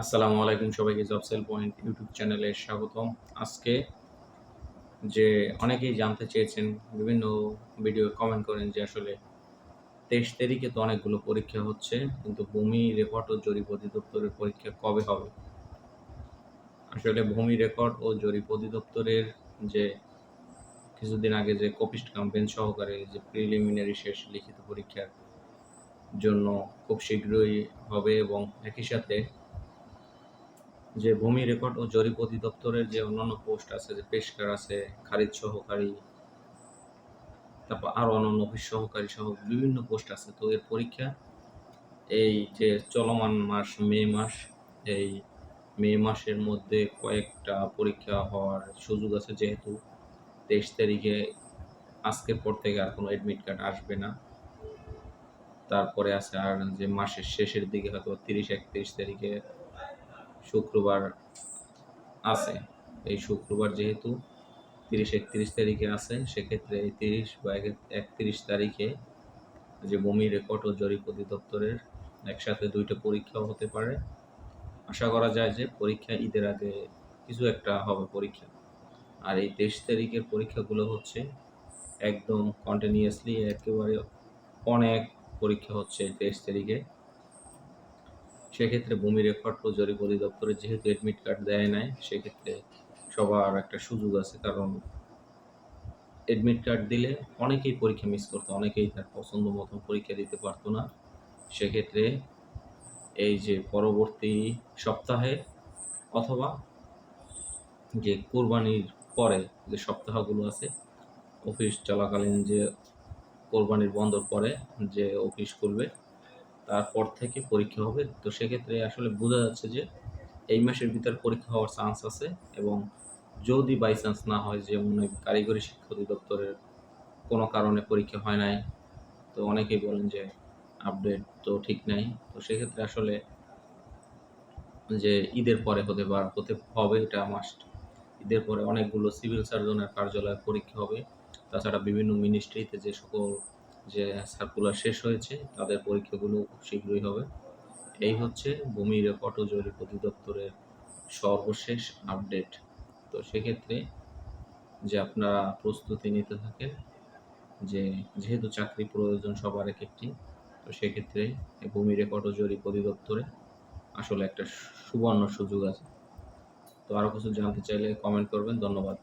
আসসালামু আলাইকুম সবাইকে জব সেল পয়েন্ট ইউটিউব চ্যানেলে স্বাগতম। আজকে যে অনেকেই জানতে চেয়েছেন, বিভিন্ন ভিডিও কমেন্ট করেন যে আসলে তেইশ তারিখে তো অনেকগুলো পরীক্ষা হচ্ছে, কিন্তু ভূমি রেকর্ড ও জরিপ অধিদপ্তরের পরীক্ষা কবে হবে? আসলে ভূমি রেকর্ড ও জরিপ অধিদপ্তরের যে কিছুদিন আগে যে কপিস্ট ক্যাম্পেন সহকারে যে প্রিলিমিনারি শেষ লিখিত পরীক্ষার জন্য খুব শীঘ্রই হবে এবং একই সাথে যে ভূমি রেকর্ড ও জরিপ অধিদপ্তরের যে অন্যান্য পোস্ট আছে, যে পেশকার আছে, খারিজ সহকারী, তারপর আরও অন্যান্য অফিস সহকারী সহ বিভিন্ন পোস্ট আছে। তো এর পরীক্ষা এই যে চলমান মাস, মে মাস, এই মে মাসের মধ্যে কয়েকটা পরীক্ষা হওয়ার সুযোগ আছে যেহেতু তেইশ তারিখে আজকের পর থেকে আর কোনো অ্যাডমিট কার্ড আসবে না। তারপরে আছে আর যে মাসের শেষের দিকে হয়তো তিরিশ, একত্রিশ তারিখে শুক্রবার আছে। এই শুক্রবার যেহেতু তিরিশ একত্রিশ তারিখে আছে, সেক্ষেত্রে এই তিরিশ বা একত্রিশ তারিখে যে ভূমি রেকর্ড ও জরিপ অধিদপ্তরের একসাথে দুইটা পরীক্ষাও হতে পারে। আশা করা যায় যে পরীক্ষা ঈদের আগে কিছু একটা হবে পরীক্ষা। আর এই তেইশ তারিখের পরীক্ষাগুলো হচ্ছে একদম কন্টিনিউয়াসলি একেবারে অনেক পরীক্ষা হচ্ছে তেইশ তারিখে। সেক্ষেত্রে ভূমি রেকর্ড জরিপ অধিদপ্তরে যেহেতু অ্যাডমিট কার্ড দেয় নাই, সেক্ষেত্রে সবার একটা সুযোগ আছে, কারণ অ্যাডমিট কার্ড দিলে অনেকেই পরীক্ষা মিস করতো, অনেকেই তার পছন্দ মতন পরীক্ষা দিতে পারতো না। সেক্ষেত্রে এই যে পরবর্তী সপ্তাহে অথবা যে কোরবানির পরে যে সপ্তাহগুলো আছে, অফিস চলাকালীন যে কোরবানির বন্ধর পরে যে অফিস করবে তারপর থেকে পরীক্ষা হবে। তো সেক্ষেত্রে আসলে বোঝা যাচ্ছে যে এই মাসের ভিতর পরীক্ষা হওয়ার চান্স আছে এবং যদি বাই চান্স না হয়, যেমন কারিগরি শিক্ষা অধিদপ্তরের কোনো কারণে পরীক্ষা হয় নাই, তো অনেকেই বলেন যে আপডেট তো ঠিক নাই। তো সেক্ষেত্রে আসলে যে ঈদের পরে হতে পার হতে হবে এটা মাস্ট ঈদের পরে অনেকগুলো সিভিল সার্জনের কার্যালয়ে পরীক্ষা হবে। তাছাড়া বিভিন্ন মিনিস্ট্রিতে যে সকল যে সার্কুলার শেষ হয়েছে, তাদের পরীক্ষাগুলো খুব শীঘ্রই হবে। এই হচ্ছে ভূমি রেকর্ড ও জরিপ অধিদপ্তরের সর্বশেষ আপডেট। তো সেক্ষেত্রে যে আপনারা প্রস্তুতি নিতে থাকেন, যে যেহেতু চাকরি প্রয়োজন সবার এক একটি, তো সেক্ষেত্রে ভূমি রেকর্ড ও জরিপ অধিদপ্তরে আসলে একটা সুবর্ণ সুযোগ আছে। তো আরও কিছু জানতে চাইলে কমেন্ট করবেন। ধন্যবাদ।